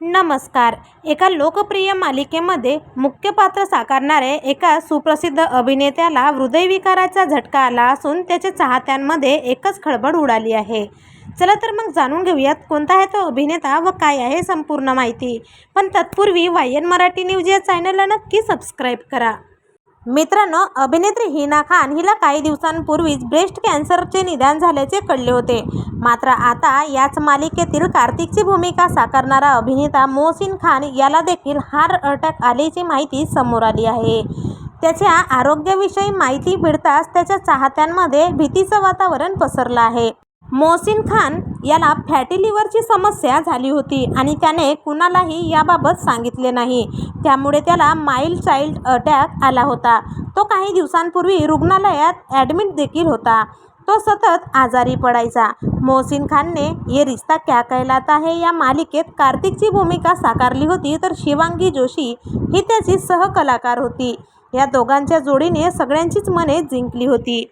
नमस्कार. एका लोकप्रिय मालिकेमध्ये मुख्य पात्र साकारणाऱ्या एका सुप्रसिद्ध अभिनेत्याला हृदयविकाराचा झटका आला असून त्याच्या चाहत्यांमध्ये एकच खळबळ उडाली आहे. चला तर मग जाणून घेऊयात कोणता आहे तो अभिनेता व काय आहे संपूर्ण माहिती. पण तत्पूर्वी वायन मराठी न्यूज या चॅनलला नक्की सबस्क्राईब करा. मित्रांनो अभिनेत्री हिना खान हिला काही दिवसांपूर्वीच ब्रेस्ट कॅन्सरचे निदान झाल्याचे कळले होते. मात्र आता याच मालिकेतील कार्तिकची भूमिका साकारणारा अभिनेता मोहसिन खान याला देखील हार्ट अटॅक आल्याची माहिती समोर आली आहे. त्याच्या आरोग्याविषयी माहिती मिळताच त्याच्या चाहत्यांमध्ये भीतीचं वातावरण पसरलं आहे. मोहसिन खान याला फॅटी लिव्हरची समस्या झाली होती आणि त्याने कुणालाही याबाबत सांगितले नाही. त्यामुळे त्याला माइल्ड चाइल्ड अटॅक आला होता. तो काही दिवसांपूर्वी रुग्णालयात ॲडमिट देखील होता. तो सतत आजारी पडायचा. मोहसिन खानने ये रिश्ता क्या कहलाता है या मालिकेत कार्तिकची भूमिका साकारली होती तर शिवांगी जोशी ही त्याची सहकलाकार होती. या दोघांच्या जोडीने सगळ्यांचीच मने जिंकली होती.